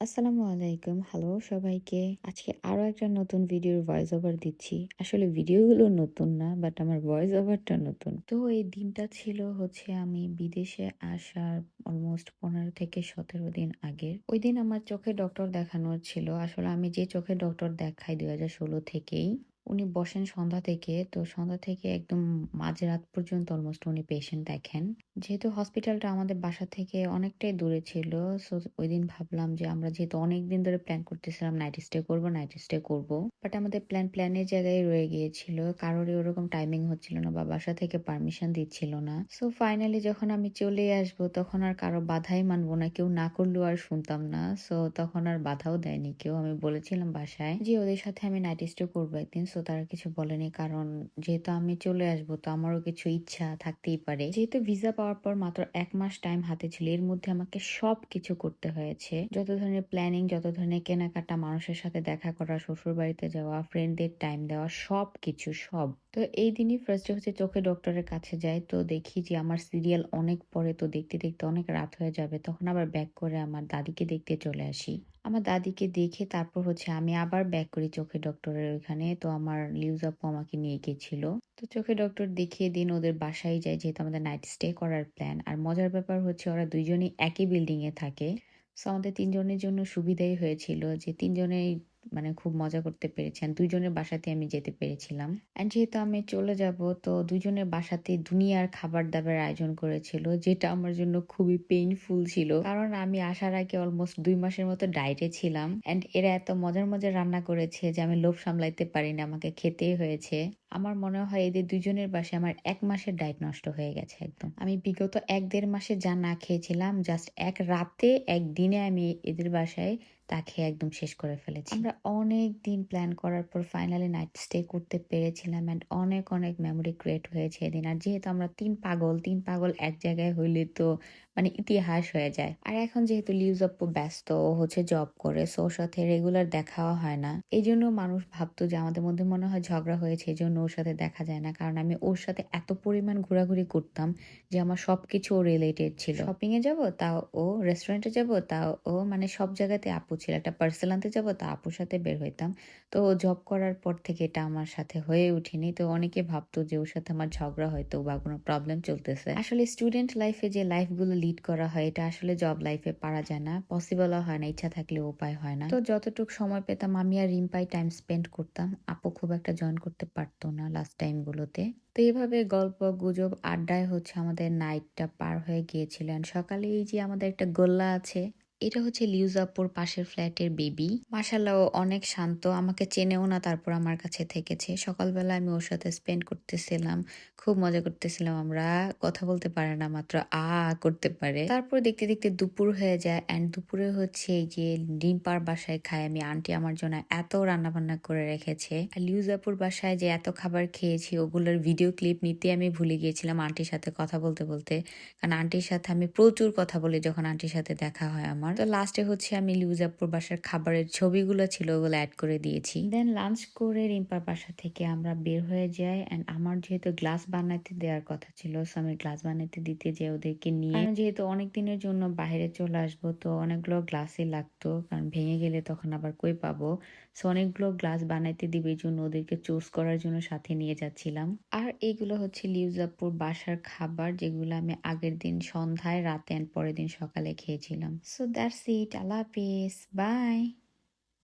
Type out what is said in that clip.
আসসালামু আলাইকুম। হ্যালো সবাইকে। আজকে আরও একটা নতুন ভিডিওর ভয়েস ওভার দিচ্ছি। আসলে ভিডিওগুলো নতুন না বাট আমার ভয়েস ওভারটা নতুন। তো এই দিনটা ছিল হচ্ছে আমি বিদেশে আসার অলমোস্ট পনেরো থেকে সতেরো দিন আগের। ওই দিন আমার চোখে ডক্টর দেখানোর ছিল। আসলে আমি যে চোখে ডক্টর দেখাই দুই ষোলো থেকেই উনি বসেন সন্ধ্যা থেকে। তো সন্ধ্যা থেকে একদম মাঝরাত পর্যন্ত অলমোস্ট উনি পেশেন্ট দেখেন। যেহেতু হসপিটালটা আমাদের বাসা থেকে অনেকটাই দূরে ছিল সো ওই দিন ভাবলাম যে আমরা যেহেতু অনেক দিন ধরে প্ল্যান করতেছিলাম নাইট স্টে করব নাইট স্টে করব। বাট আমাদের প্ল্যান প্ল্যানের জায়গায় রয়ে গিয়েছিল, কারোরই ওরকম টাইমিং হচ্ছিল না বা বাসা থেকে পারমিশন দিচ্ছিল না। সো ফাইনালি যখন আমি চলে আসব, তখন আর কারও বাধাই মানবো না, কেউ না করলেও আর শুনতাম না। সো তখন আর বাধাও দেয়নি, কেউ আমি বলেছিলাম বাসায় যে ওদের সাথে আমি নাইট স্টে করব একদিন। সো তারা কিছু বলেনি। কারণ যেহেতু আমি চলে আসব, তো আমারও কিছু ইচ্ছা থাকতেই পারে। যেহেতু ভিসা পাওয়ার পর মাত্র এক মাস টাইম হাতে ছিল, এর মধ্যে আমাকে সব কিছু করতে হয়েছে। যত ধরনের প্ল্যানিং যত ধরনের কেনাকাটা, মানুষের সাথে দেখা করা শ্বশুর বাড়িতে যাওয়া ফ্রেন্ডদের টাইম দেওয়া সব কিছু সব। তো এই দিনই ফার্স্টে হচ্ছে চোখে ডক্টরের কাছে যাই, তো দেখি যে আমার সিরিয়াল অনেক পরে, তো দেখতে দেখতে অনেক রাত হয়ে যাবে, তখন আবার ব্যাক করে আমার দাদিকে দেখতে চলে আসি। আমার দাদিকে দেখে তারপর হচ্ছে আমি আবার ব্যাক করি চোখে ডক্টরের ওইখানে। তো আমার লিউজ আপু আমাকে নিয়ে গেছিল। তো চোখে ডক্টর দেখিয়ে দিন ওদের বাসায় যায় যেহেতু আমাদের নাইট স্টে করার প্ল্যান আর মজার ব্যাপার হচ্ছে ওরা দুজনই একই বিল্ডিংয়ে থাকে। সো আমাদের তিনজনের জন্য সুবিধাই হয়েছিল যে তিনজনেই মানে খুব মজা করতে পেরেছেন। দুইজনের বাসাতে আমি যেতে পেরেছিলাম। অ্যান্ড যেহেতু আমি চলে যাব, তো দুজনের বাসাতে দুনিয়ার খাবার দাবার আয়োজন করেছিল, যেটা আমার জন্য খুবই পেইনফুল ছিল। কারণ আমি আসার আগে অলমোস্ট দুই মাসের মতো ডায়েটে ছিলাম। অ্যান্ড এরা এত মজার মজার রান্না করেছে যে আমি লোভ সামলাইতে পারিনি, আমাকে খেতেই হয়েছে। আমার মনে হয় এদের দুজনের বাসে আমার এক মাসের ডায়েট নষ্ট হয়ে গেছে একদম। আমি বিগত এক দেড় মাসে যা না খেয়েছিলাম জাস্ট এক রাতে একদিনে আমি এদের বাসায় তা খেয়ে একদম শেষ করে ফেলেছি। আমরা অনেক দিন প্ল্যান করার পর ফাইনালি নাইট স্টে করতে পেরেছিলাম অ্যান্ড অনেক অনেক মেমোরি ক্রিয়েট হয়েছে এদিন। আর যেহেতু আমরা তিন পাগল তিন পাগল এক জায়গায় হইলে তো মানে ইতিহাস হয়ে যায়। আর এখন যেহেতু লিউজ আপু ব্যস্ত হচ্ছে জব করে সো ওর সাথে রেগুলার দেখাও হয় না। এই জন্য মানুষ ভাবতো যে আমাদের মধ্যে মনে হয় ঝগড়া হয়েছে এই জন্য ওর সাথে দেখা যায় না। কারণ আমি ওর সাথে এত পরিমাণ ঘোরাঘুরি করতাম যে আমার সবকিছু ও রিলেটেড ছিল। শপিং এ যাব তাও ও রেস্টুরেন্টে যাব তাও ও মানে সব জায়গাতে আপু ছিল। একটা পার্সেল আনতে যাব, তা আপুর সাথে বের হইতাম। তো জব করার পর থেকে এটা আমার সাথে হয়ে উঠেনি। তো অনেকে ভাবতো যে ওর সাথে আমার ঝগড়া হয়তো বা কোনো প্রবলেম চলতেছে। আসলে স্টুডেন্ট লাইফে যে লাইফগুলো লিড করা হয়, এটা আসলে জব লাইফে পারা যায় না। পসিবলও হয় না, ইচ্ছা থাকলে উপায় হয় না। তো যতটুকু সময় পেতাম, আমি আর রিম্পাই টাইম স্পেন্ড করতাম। আপু খুব একটা জয়েন করতে পারতো না লাস্ট টাইম গুলোতে। তো এইভাবে গল্প, গুজব, আড্ডায় হচ্ছে আমাদের নাইটটা পার হয়ে গিয়েছিলেন সকালে এই যে আমাদের একটা গোল্লা আছে এটা হচ্ছে লিউজাপুর পাশের ফ্ল্যাটের বেবি। মাসাল্লাহ অনেক শান্ত। আমাকে চেনেও না, তারপর আমার কাছে থেকেছে। সকালবেলা আমি ওর সাথে স্পেন্ড করতেছিলাম, খুব মজা করতেছিলাম আমরা। কথা বলতে পারে না, মাত্র আ করতে পারে। তারপর দেখতে দেখতে দুপুর হয়ে যায় অ্যান্ড দুপুরে হচ্ছে যে ডিম্পার বাসায় খাই আমি আন্টি আমার জন্য এত রান্না বান্না করে রেখেছে। আর লিউজাপুর বাসায় যে এত খাবার খেয়েছি, ওগুলোর ভিডিও ক্লিপ নিতে আমি ভুলে গিয়েছিলাম আন্টির সাথে কথা বলতে বলতে। কারণ আন্টির সাথে আমি প্রচুর কথা বলি যখন আন্টির সাথে দেখা হয় আমার। তো লাস্টে হচ্ছে আমি লিউজাপুর বাসার খাবারের ছবিগুলো ছিল ওগুলো অ্যাড করে দিয়েছি। দেন লাঞ্চ করে রিম্পার বাসা থেকে আমরা বের হয়ে যাই অ্যান্ড আমার যেহেতু গ্লাস বানাতে দেওয়ার কথা ছিল সো আমি গ্লাস বানাতে দিতে যে ওদেরকে নিয়ে আমি যেহেতু অনেক দিনের জন্য বাইরে চলে আসব তো অনেকগুলো গ্লাসই লাগতো কারণ ভেঙে গেলে তখন আবার কই পাবো? সো অনেকগুলো গ্লাস বানাইতে দিবে জন্য ওদেরকে চুজ করার জন্য সাথে নিয়ে যাচ্ছিলাম। আর এইগুলো হচ্ছে লিউজাপুর বাসার খাবার যেগুলো আমি আগের দিন সন্ধ্যায় রাতে অ্যান্ড পরের দিন সকালে খেয়েছিলাম। সো দ্যাটস ইট আল্লাহ হাফিজ বাই